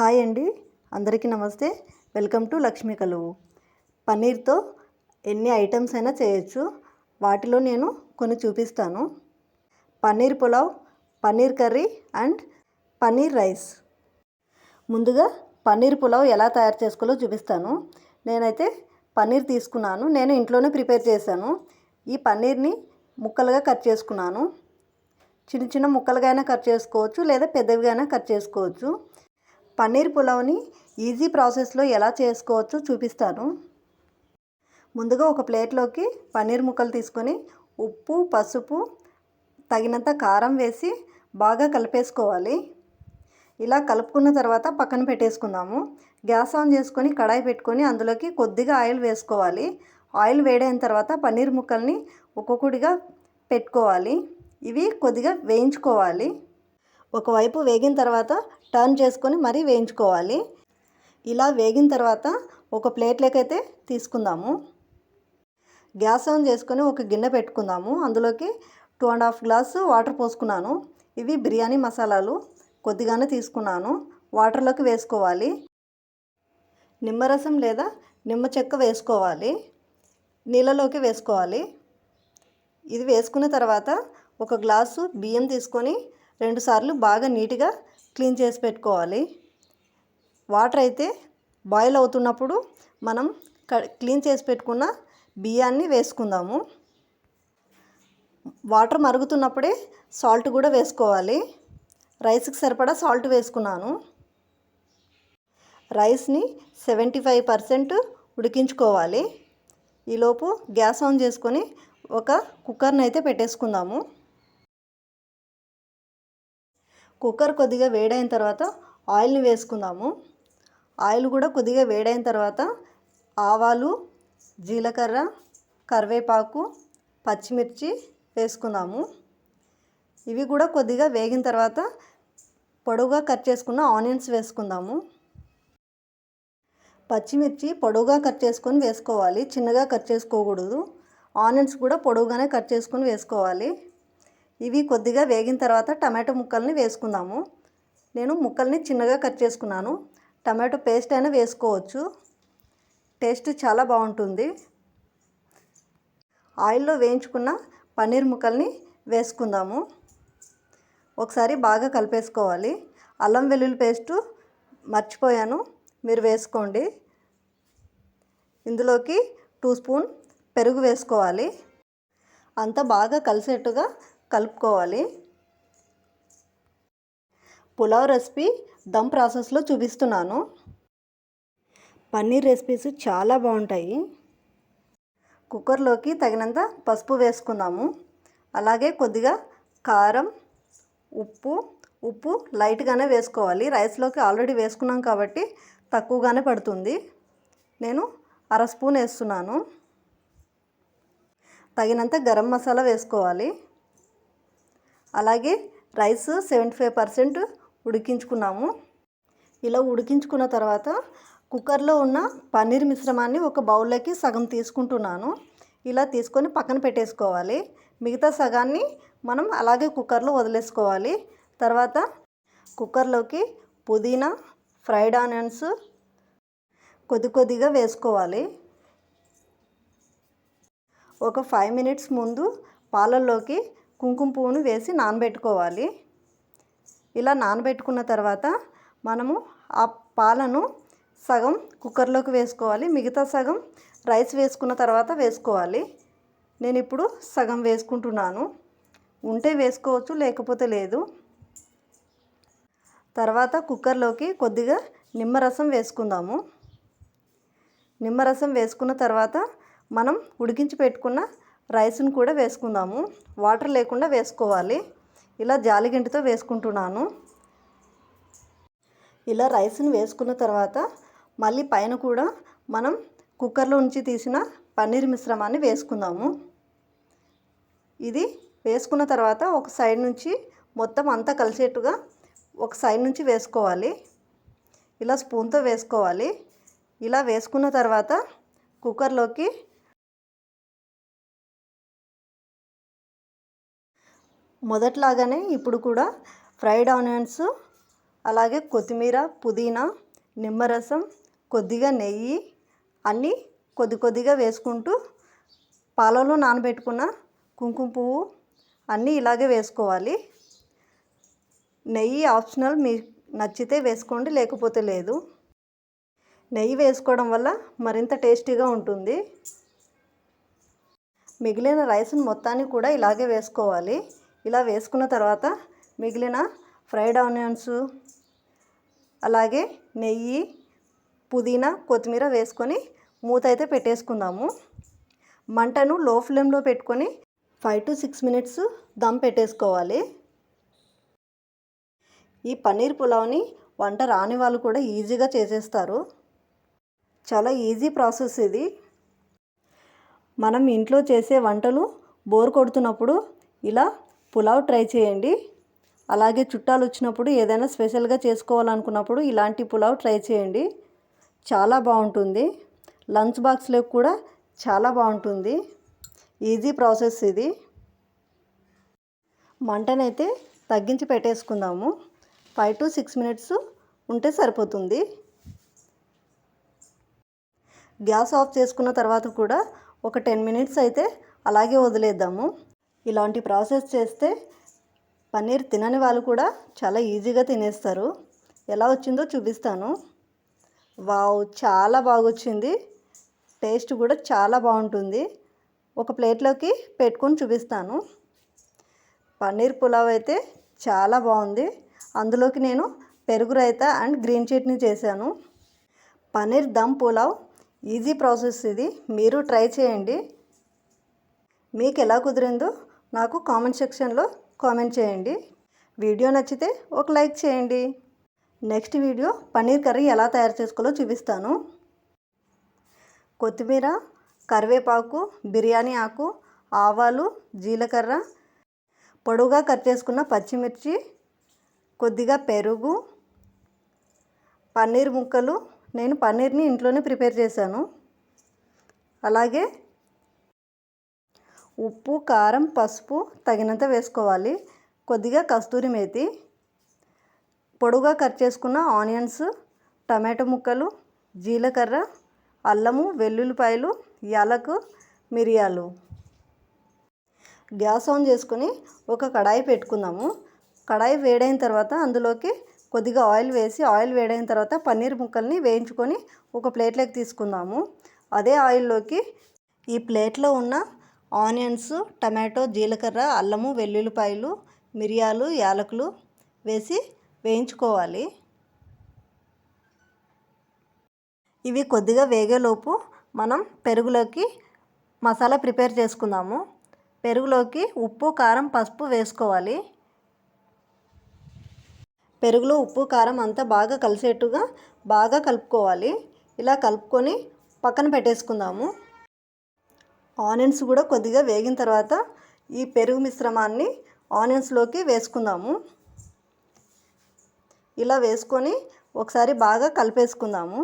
Hi అండి. అందరికీ నమస్తే. Welcome to Lakshmi Kaluvu. పన్నీర్తో ఎన్ని ఐటమ్స్ అయినా చేయొచ్చు. వాటిలో నేను కొన్ని చూపిస్తాను. Paneer pulao paneer curry and paneer rice. ముందుగా పన్నీర్ పులావ్ ఎలా తయారు చేసుకోవాలో చూపిస్తాను. నేనైతే పన్నీర్ తీసుకున్నాను. నేను ఇంట్లోనే ప్రిపేర్ చేశాను. ఈ పన్నీర్ని ముక్కలుగా కట్ చేసుకున్నాను. చిన్న చిన్న ముక్కలుగా అయినా కట్ చేసుకోవచ్చు లేదా పెద్దవిగా అయినా కట్ చేసుకోవచ్చు. పన్నీర్ పులావ్ని ఈజీ ప్రాసెస్లో ఎలా చేసుకోవచ్చో చూపిస్తాను. ముందుగా ఒక ప్లేట్లోకి పన్నీర్ ముక్కలు తీసుకొని ఉప్పు పసుపు తగినంత కారం వేసి బాగా కలిపేసుకోవాలి. ఇలా కలుపుకున్న తర్వాత పక్కన పెట్టేసుకుందాము. గ్యాస్ ఆన్ చేసుకొని కడాయి పెట్టుకొని అందులోకి కొద్దిగా ఆయిల్ వేసుకోవాలి. ఆయిల్ వేడైన తర్వాత పన్నీర్ ముక్కల్ని ఒక్కొక్కటిగా పెట్టుకోవాలి. ఇవి కొద్దిగా వేయించుకోవాలి. ఒకవైపు వేగిన తర్వాత టర్న్ చేసుకొని మరీ వేయించుకోవాలి. ఇలా వేగిన తర్వాత ఒక ప్లేట్లోకైతే తీసుకుందాము. గ్యాస్ ఆన్ చేసుకొని ఒక గిన్నె పెట్టుకుందాము. అందులోకి two and half glass water పోసుకున్నాను. ఇవి బిర్యానీ మసాలాలు. కొద్దిగానే తీసుకున్నాను. వాటర్లోకి వేసుకోవాలి. నిమ్మరసం లేదా నిమ్మ చెక్క వేసుకోవాలి. నీళ్ళలోకి వేసుకోవాలి. ఇది వేసుకున్న తర్వాత ఒక గ్లాసు బియ్యం తీసుకొని రెండుసార్లు బాగా నీట్గా క్లీన్ చేసి పెట్టుకోవాలి. వాటర్ అయితే బాయిల్ అవుతున్నప్పుడు మనం క్లీన్ చేసి పెట్టుకున్న బియ్యాన్ని వేసుకుందాము. వాటర్ మరుగుతున్నప్పుడే సాల్ట్ కూడా వేసుకోవాలి. రైస్కి సరిపడా సాల్ట్ వేసుకున్నాను. రైస్ని సెవెంటీ ఫైవ్ పర్సెంట్ ఉడికించుకోవాలి. ఈలోపు గ్యాస్ ఆన్ చేసుకొని ఒక కుక్కర్ని అయితే పెట్టేసుకుందాము. కుక్కర్ కొద్దిగా వేడైన తర్వాత ఆయిల్ని వేసుకుందాము. ఆయిల్ కూడా కొద్దిగా వేడైన తర్వాత ఆవాలు జీలకర్ర కరివేపాకు పచ్చిమిర్చి వేసుకుందాము. ఇవి కూడా కొద్దిగా వేగిన తర్వాత పొడవుగా కట్ చేసుకున్న ఆనియన్స్ వేసుకుందాము. పచ్చిమిర్చి పొడవుగా కట్ చేసుకొని వేసుకోవాలి. చిన్నగా కట్ చేసుకోకూడదు. ఆనియన్స్ కూడా పొడవుగానే కట్ చేసుకొని వేసుకోవాలి. ఇవి కొద్దిగా వేగిన తర్వాత టమాటో ముక్కల్ని వేసుకుందాము. నేను ముక్కల్ని చిన్నగా కట్ చేసుకున్నాను. టమాటో పేస్ట్ అయినా వేసుకోవచ్చు. టేస్ట్ చాలా బాగుంటుంది. ఆయిల్లో వేయించుకున్న పన్నీర్ ముక్కల్ని వేసుకుందాము. ఒకసారి బాగా కలిపేసుకోవాలి. అల్లం వెల్లుల్లి పేస్టు మర్చిపోయాను. మీరు వేసుకోండి. ఇందులోకి టూ స్పూన్ పెరుగు వేసుకోవాలి. అంతా బాగా కలిసేట్టుగా కలుపుకోవాలి. పులావ్ రెసిపీ దమ్ ప్రాసెస్లో చూపిస్తున్నాను. పన్నీర్ రెసిపీస్ చాలా బాగుంటాయి. కుక్కర్లోకి తగినంత పసుపు వేసుకుందాము. అలాగే కొద్దిగా కారం ఉప్పు ఉప్పు లైట్గానే వేసుకోవాలి. రైస్లోకి ఆల్రెడీ వేసుకున్నాం కాబట్టి తక్కువగానే పడుతుంది. నేను అర స్పూన్ వేస్తున్నాను. తగినంత గరం మసాలా వేసుకోవాలి. అలాగే రైస్ సెవెంటీ ఫైవ్ పర్సెంట్ ఉడికించుకున్నాము. ఇలా ఉడికించుకున్న తర్వాత కుక్కర్లో ఉన్న పన్నీర్ మిశ్రమాన్ని ఒక బౌల్లోకి సగం తీసుకుంటున్నాను. ఇలా తీసుకొని పక్కన పెట్టేసుకోవాలి. మిగతా సగాన్ని మనం అలాగే కుక్కర్లో వదిలేసుకోవాలి. తర్వాత కుక్కర్లోకి పుదీనా ఫ్రైడ్ ఆనియన్స్ కొద్ది కొద్దిగా వేసుకోవాలి. ఒక ఫైవ్ మినిట్స్ ముందు పాలల్లోకి కుంకుమ పువ్వును వేసి నానబెట్టుకోవాలి. ఇలా నానబెట్టుకున్న తర్వాత మనము ఆ పాలను సగం కుక్కర్లోకి వేసుకోవాలి. మిగతా సగం రైస్ వేసుకున్న తర్వాత వేసుకోవాలి. నేను ఇప్పుడు సగం వేసుకుంటున్నాను. ఉంటే వేసుకోవచ్చు లేకపోతే లేదు. తర్వాత కుక్కర్లోకి కొద్దిగా నిమ్మరసం వేసుకుందాము. నిమ్మరసం వేసుకున్న తర్వాత మనం ఉడికించి పెట్టుకున్న రైస్ను కూడా వేసుకుందాము. వాటర్ లేకుండా వేసుకోవాలి. ఇలా జాలిగంటితో వేసుకుంటున్నాను. ఇలా రైస్ని వేసుకున్న తర్వాత మళ్ళీ పైన కూడా మనం కుక్కర్లో నుంచి తీసిన పన్నీర్ మిశ్రమాన్ని వేసుకుందాము. ఇది వేసుకున్న తర్వాత ఒక సైడ్ నుంచి మొత్తం అంతా కలిసేట్టుగా ఒక సైడ్ నుంచి వేసుకోవాలి. ఇలా స్పూన్తో వేసుకోవాలి. ఇలా వేసుకున్న తర్వాత కుక్కర్లోకి మొదట్లాగానే ఇప్పుడు కూడా ఫ్రైడ్ ఆనియన్స్ అలాగే కొత్తిమీర పుదీనా నిమ్మరసం కొద్దిగా నెయ్యి అన్నీ కొద్ది కొద్దిగా వేసుకుంటూ పాలలో నానబెట్టుకున్న కుంకుమ పువ్వు అన్నీ ఇలాగే వేసుకోవాలి. నెయ్యి ఆప్షనల్ మీ నచ్చితే వేసుకోండి లేకపోతే లేదు. నెయ్యి వేసుకోవడం వల్ల మరింత టేస్టీగా ఉంటుంది. మిగిలిన రైస్ని మొత్తాన్ని కూడా ఇలాగే వేసుకోవాలి. ఇలా వేసుకున్న తర్వాత మిగిలిన ఫ్రైడ్ ఆనియన్స్ అలాగే నెయ్యి పుదీనా కొత్తిమీర వేసుకొని మూత అయితే పెట్టేసుకుందాము. మంటను లో ఫ్లేమ్లో పెట్టుకొని five to six minutes dum పెట్టేసుకోవాలి. ఈ పన్నీర్ పులావ్ని వంట రాని వాళ్ళు కూడా ఈజీగా చేసేస్తారు. చాలా ఈజీ ప్రాసెస్ ఇది. మనం ఇంట్లో చేసే వంటలు బోర్ కొడుతున్నప్పుడు ఇలా పులావ్ ట్రై చేయండి. అలాగే చుట్టాలు వచ్చినప్పుడు ఏదైనా స్పెషల్గా చేసుకోవాలనుకున్నప్పుడు ఇలాంటి పులావ్ ట్రై చేయండి. చాలా బాగుంటుంది. లంచ్ బాక్స్లో కూడా చాలా బాగుంటుంది. ఈజీ ప్రాసెస్ ఇది. మంటనైతే తగ్గించి పెట్టేసుకుందాము. ఫైవ్ టు సిక్స్ మినిట్స్ ఉంటే సరిపోతుంది. గ్యాస్ ఆఫ్ చేసుకున్న తర్వాత కూడా ఒక టెన్ మినిట్స్ అయితే అలాగే వదిలేద్దాము. ఇలాంటి ప్రాసెస్ చేస్తే పన్నీర్ తినని వాళ్ళు కూడా చాలా ఈజీగా తినేస్తారు. ఎలా వచ్చిందో చూపిస్తాను. వావ్ చాలా బాగొచ్చింది. టేస్ట్ కూడా చాలా బాగుంటుంది. ఒక ప్లేట్లోకి పెట్టుకొని చూపిస్తాను. పన్నీర్ పులావ్ అయితే చాలా బాగుంది. అందులోకి నేను పెరుగు రైతా అండ్ గ్రీన్ చట్నీ చేశాను. పన్నీర్ దమ్ పులావ్ ఈజీ ప్రాసెస్ ఇది. మీరు ట్రై చేయండి. మీకు ఎలా కుదిరిందో నాకు కామెంట్ సెక్షన్లో కామెంట్ చేయండి. వీడియో నచ్చితే ఒక లైక్ చేయండి. నెక్స్ట్ వీడియో పన్నీర్ కర్రీ ఎలా తయారు చేసుకోవాలో చూపిస్తాను. కొత్తిమీర కరివేపాకు బిర్యానీ ఆకు ఆవాలు జీలకర్ర పొడవుగా కట్ చేసుకున్న పచ్చిమిర్చి కొద్దిగా పెరుగు పన్నీర్ ముక్కలు. నేను పన్నీర్ని ఇంట్లోనే ప్రిపేర్ చేశాను. అలాగే ఉప్పు కారం పసుపు తగినంత వేసుకోవాలి. కొద్దిగా కస్తూరి మేతి పొడుగా కట్ చేసుకున్న ఆనియన్స్ టమాటో ముక్కలు జీలకర్ర అల్లము వెల్లుల్లిపాయలు యాలకు మిరియాలు. గ్యాస్ ఆన్ చేసుకొని ఒక కడాయి పెట్టుకుందాము. కడాయి వేడైన తర్వాత అందులోకి కొద్దిగా ఆయిల్ వేసి ఆయిల్ వేడైన తర్వాత పన్నీర్ ముక్కల్ని వేయించుకొని ఒక ప్లేట్లోకి తీసుకుందాము. అదే ఆయిల్లోకి ఈ ప్లేట్లో ఉన్న ఆనియన్స్ టమాటో జీలకర్ర అల్లము వెల్లుల్లిపాయలు మిరియాలు యాలకులు వేసి వేయించుకోవాలి. ఇవి కొద్దిగా వేగేలోపు మనం పెరుగులోకి మసాలా ప్రిపేర్ చేసుకుందాము. పెరుగులోకి ఉప్పు కారం పసుపు వేసుకోవాలి. పెరుగులో ఉప్పు కారం అంతా బాగా కలిసేట్టుగా బాగా కలుపుకోవాలి. ఇలా కలుపుకొని పక్కన పెట్టేసుకుందాము. ఆనియన్స్ కూడా కొద్దిగా వేగిన తర్వాత ఈ పెరుగు మిశ్రమాన్ని ఆనియన్స్లోకి వేసుకుందాము. ఇలా వేసుకొని ఒకసారి బాగా కలిపేసుకుందాము.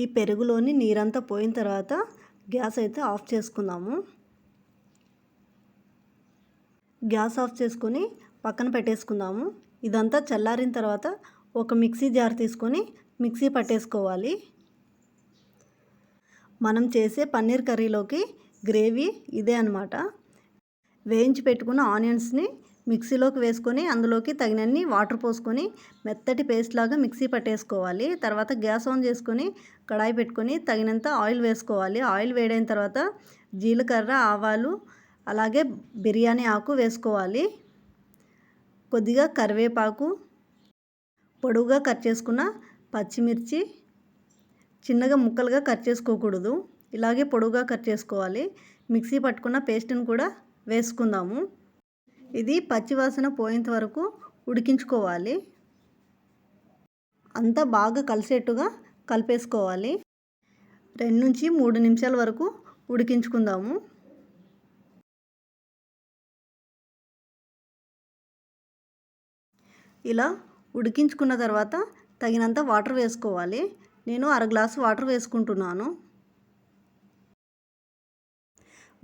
ఈ పెరుగులోని నీరంతా పోయిన తర్వాత గ్యాస్ అయితే ఆఫ్ చేసుకుందాము. గ్యాస్ ఆఫ్ చేసుకొని పక్కన పెట్టేసుకుందాము. ఇదంతా చల్లారిన తర్వాత ఒక మిక్సీ జార్ తీసుకొని మిక్సీ పట్టేసుకోవాలి. మనం చేసే పన్నీర్ కర్రీలోకి గ్రేవీ ఇదే అనమాట వేయించి పెట్టుకున్న ఆనియన్స్ని మిక్సీలోకి వేసుకొని అందులోకి తగినన్ని వాటర్ పోసుకొని మెత్తటి పేస్ట్ లాగా మిక్సీ పట్టేసుకోవాలి. తర్వాత గ్యాస్ ఆన్ చేసుకొని కడాయి పెట్టుకొని తగినంత ఆయిల్ వేసుకోవాలి. ఆయిల్ వేడైన తర్వాత జీలకర్ర ఆవాలు అలాగే బిర్యానీ ఆకు వేసుకోవాలి. కొద్దిగా కరివేపాకు పొడువుగా కట్ చేసుకున్న పచ్చిమిర్చి చిన్నగా ముక్కలుగా కట్ చేసుకోకూడదు. ఇలాగే పొడువుగా కట్ చేసుకోవాలి. మిక్సీ పట్టుకున్న పేస్ట్ని కూడా వేసుకుందాము. ఇది పచ్చివాసన పోయేంత వరకు ఉడికించుకోవాలి. అంతా బాగా కలిసేట్టుగా కలిపేసుకోవాలి. రెండు నుంచి మూడు నిమిషాల వరకు ఉడికించుకుందాము. ఇలా ఉడికించుకున్న తర్వాత తగినంత వాటర్ వేసుకోవాలి. నేను అర గ్లాసు వాటర్ వేసుకుంటున్నాను.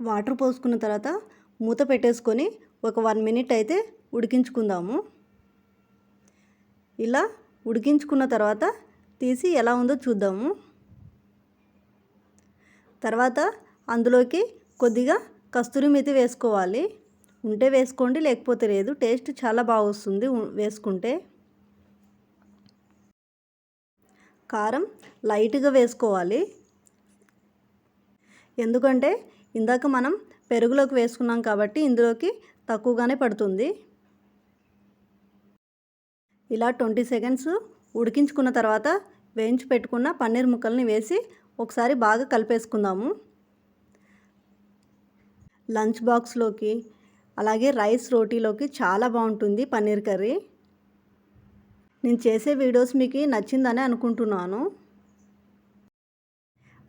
వాటర్ పోసుకున్న తర్వాత మూత పెట్టేసుకొని ఒక వన్ మినిట్ అయితే ఉడికించుకుందాము. ఇలా ఉడికించుకున్న తర్వాత తీసి ఎలా ఉందో చూద్దాము. తర్వాత అందులోకి కొద్దిగా కస్తూరి మెతి వేసుకోవాలి. ఉంటే వేసుకోండి లేకపోతే లేదు. టేస్ట్ చాలా బాగా వస్తుంది వేసుకుంటే. కారం లైట్గా వేసుకోవాలి. ఎందుకంటే ఇందాక మనం పెరుగులోకి వేసుకున్నాం కాబట్టి ఇందులోకి తక్కువగానే పడుతుంది. ఇలా ట్వంటీ సెకండ్స్ ఉడికించుకున్న తర్వాత వేయించి పెట్టుకున్న పన్నీర్ ముక్కల్ని వేసి ఒకసారి బాగా కలిపేసుకుందాము. లంచ్ బాక్స్లోకి అలాగే రైస్ రోటీలోకి చాలా బాగుంటుంది పన్నీర్ కర్రీ. నేను చేసే వీడియోస్ మీకు నచ్చిందని అనుకుంటున్నాను.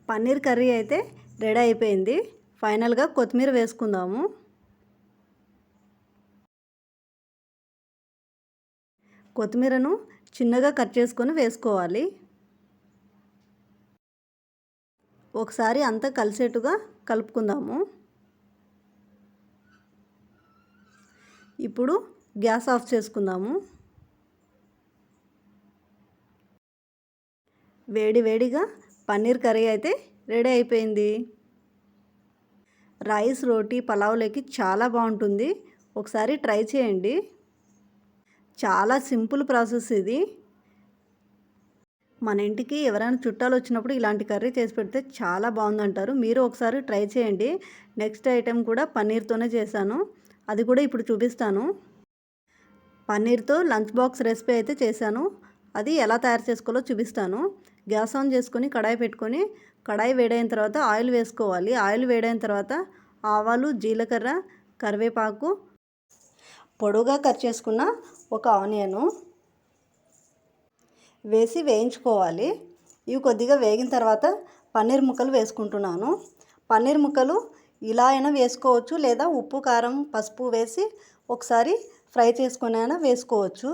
పన్నీర్ కర్రీ అయితే రెడీ అయిపోయింది. ఫైనల్గా కొత్తిమీర వేసుకుందాము. కొత్తిమీరను చిన్నగా కట్ చేసుకొని వేసుకోవాలి. ఒకసారి అంతా కలిసేట్టుగా కలుపుకుందాము. ఇప్పుడు గ్యాస్ ఆఫ్ చేసుకుందాము. వేడి వేడిగా పన్నీర్ కర్రీ అయితే రెడీ అయిపోయింది. రైస్ రోటీ పలావ్లోకి చాలా బాగుంటుంది. ఒకసారి ట్రై చేయండి. చాలా సింపుల్ ప్రాసెస్ ఇది. మన ఇంటికి ఎవరైనా చుట్టాలు వచ్చినప్పుడు ఇలాంటి కర్రీ చేసి పెడితే చాలా బాగుందంటారు. మీరు ఒకసారి ట్రై చేయండి. నెక్స్ట్ ఐటెం కూడా పన్నీర్తోనే చేశాను. అది కూడా ఇప్పుడు చూపిస్తాను. పన్నీర్తో లంచ్ బాక్స్ రెసిపీ అయితే చేశాను. అది ఎలా తయారు చేసుకోవాలో చూపిస్తాను. గ్యాస్ ఆన్ చేసుకొని కడాయి పెట్టుకొని కడాయి వేడైన తర్వాత ఆయిల్ వేసుకోవాలి. ఆయిల్ వేడైన తర్వాత ఆవాలు జీలకర్ర కరివేపాకు పొడుగా కట్ చేసుకున్న ఒక ఆనియను వేసి వేయించుకోవాలి. ఇవి కొద్దిగా వేగిన తర్వాత పన్నీర్ ముక్కలు వేసుకుంటున్నాను. పన్నీర్ ముక్కలు ఇలా అయినా వేసుకోవచ్చు లేదా ఉప్పు కారం పసుపు వేసి ఒకసారి ఫ్రై చేసుకొని అయినా వేసుకోవచ్చు.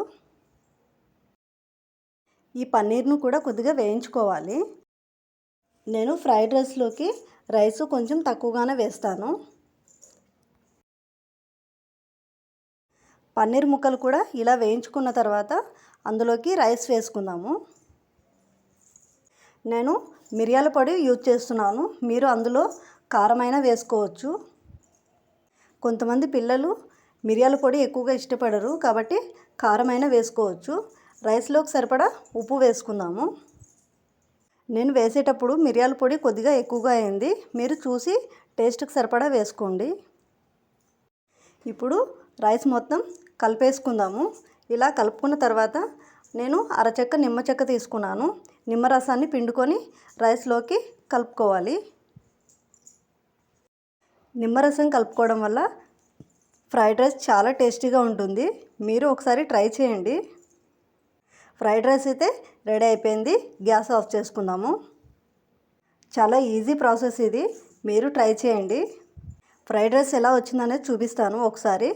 ఈ పన్నీర్ను కూడా కొద్దిగా వేయించుకోవాలి. నేను ఫ్రైడ్ రైస్లోకి రైస్ కొంచెం తక్కువగానే వేస్తాను. పన్నీర్ ముక్కలు కూడా ఇలా వేయించుకున్న తర్వాత అందులోకి రైస్ వేసుకుందాము. నేను మిరియాల పొడి యూజ్ చేస్తున్నాను. మీరు అందులో కారమైన వేసుకోవచ్చు. కొంతమంది పిల్లలు మిరియాల పొడి ఎక్కువగా ఇష్టపడరు కాబట్టి కారమైన వేసుకోవచ్చు. రైస్లోకి సరిపడా ఉప్పు వేసుకుందాము. నేను వేసేటప్పుడు మిరియాల పొడి కొద్దిగా ఎక్కువగా అయింది. మీరు చూసి టేస్ట్కి సరిపడా వేసుకోండి. ఇప్పుడు రైస్ మొత్తం కలిపేసుకుందాము. ఇలా కలుపుకున్న తర్వాత నేను అరచెక్క నిమ్మ చెక్క తీసుకున్నాను. నిమ్మరసాన్ని పిండుకొని రైస్లోకి కలుపుకోవాలి. నిమ్మరసం కలుపుకోవడం వల్ల ఫ్రైడ్ రైస్ చాలా టేస్టీగా ఉంటుంది. మీరు ఒకసారి ట్రై చేయండి. ఫ్రైడ్ రైస్ అయితే రెడీ అయిపోయింది. గ్యాస్ ఆఫ్ చేసుకుందాము. చాలా ఈజీ ప్రాసెస్ ఇది. మీరు ట్రై చేయండి. ఫ్రైడ్ రైస్ ఎలా వచ్చిందనేది చూపిస్తాను ఒకసారి.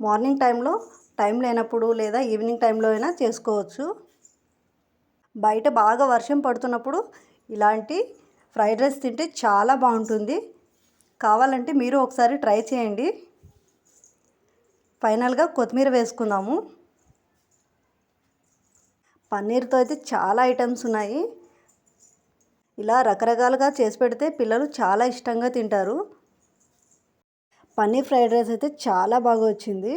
మార్నింగ్ టైంలో టైం లేనప్పుడు లేదా ఈవినింగ్ టైంలో అయినా చేసుకోవచ్చు. బయట బాగా వర్షం పడుతున్నప్పుడు ఇలాంటి ఫ్రైడ్ రైస్ తింటే చాలా బాగుంటుంది. కావాలంటే మీరు ఒకసారి ట్రై చేయండి. ఫైనల్గా కొత్తిమీర వేసుకుందాము. పన్నీర్తో అయితే చాలా ఐటమ్స్ ఉన్నాయి. ఇలా రకరకాలుగా చేసి పెడితే పిల్లలు చాలా ఇష్టంగా తింటారు. పన్నీర్ ఫ్రైడ్ రైస్ అయితే చాలా బాగా వచ్చింది.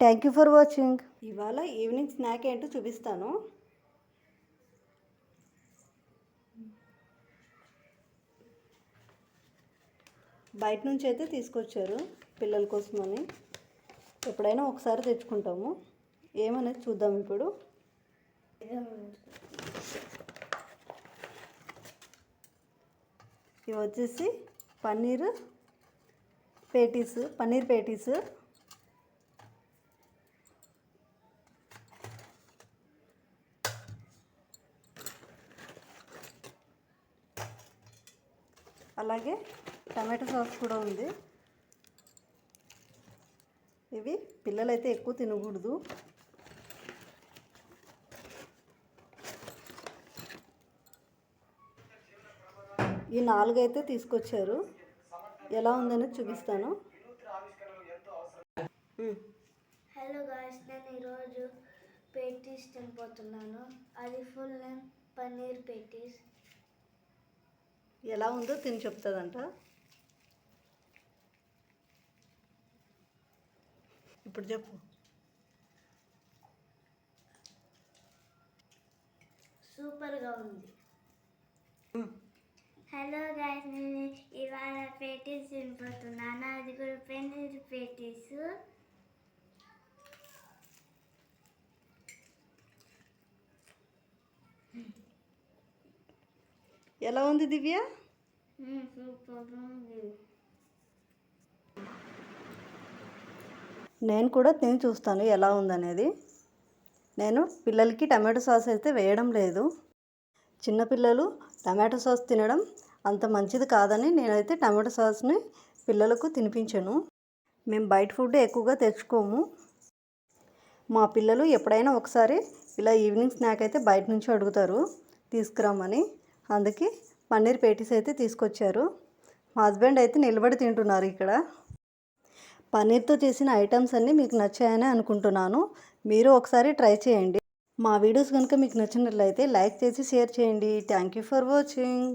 Thank you for watching. ఇవాళ ఈవినింగ్ స్నాక్ ఏంటో చూపిస్తాను. బయట నుంచి అయితే తీసుకొచ్చారు పిల్లల కోసమని. ఎప్పుడైనా ఒకసారి తెచ్చుకుంటాము. ఏమనేది చూద్దాం ఇప్పుడు. ఇవి వచ్చేసి పన్నీర్ పేటీస్ పన్నీర్ పేటీస్. అలాగే టమాటో సాస్ కూడా ఉంది. ఇవి పిల్లలైతే ఎక్కువ తినకూడదు. ఈ నాలుగైతే తీసుకొచ్చారు. ఎలా ఉందని చూపిస్తాను. హలో గాయస్ నేను ఈరోజు పేటీస్ తినిపోతున్నాను అది ఫుల్ నేమ్ పన్నీర్ పేటీస్. ఎలా ఉందో తిని చెప్తుందంట. ఇప్పుడు చెప్పు. సూపర్గా ఉంది. హలో గాయస్ నేను ఇవాళ పేటీస్ తినిపోతున్నాను అది కూడా పన్నీర్ పేటీస్ ఎలా ఉంది దివ్య? సూపర్ ఉంది. నేను కూడా తిని చూస్తాను ఎలా ఉందనేది. నేను పిల్లలకి టమాటో సాస్ అయితే వేయడం లేదు. చిన్నపిల్లలు టమాటో సాస్ తినడం అంత మంచిది కాదని నేనైతే టమాటో సాస్ని పిల్లలకు తినిపించను. మేము బయట ఫుడ్ ఎక్కువగా తెచ్చుకోము. మా పిల్లలు ఎప్పుడైనా ఒకసారి ఇలా ఈవినింగ్ స్నాక్ అయితే బయట నుంచి అడుగుతారు తీసుకురమ్మని. అందుకే పన్నీర్ పేటీస్ అయితే తీసుకొచ్చారు. మా హస్బెండ్ అయితే నిలబడి తింటున్నారు ఇక్కడ. పన్నీర్తో చేసిన ఐటమ్స్ అన్నీ మీకు నచ్చాయని అనుకుంటున్నాను. మీరు ఒకసారి ట్రై చేయండి. మా వీడియోస్ కనుక మీకు నచ్చినట్లయితే లైక్ చేసి షేర్ చేయండి. Thank you for watching.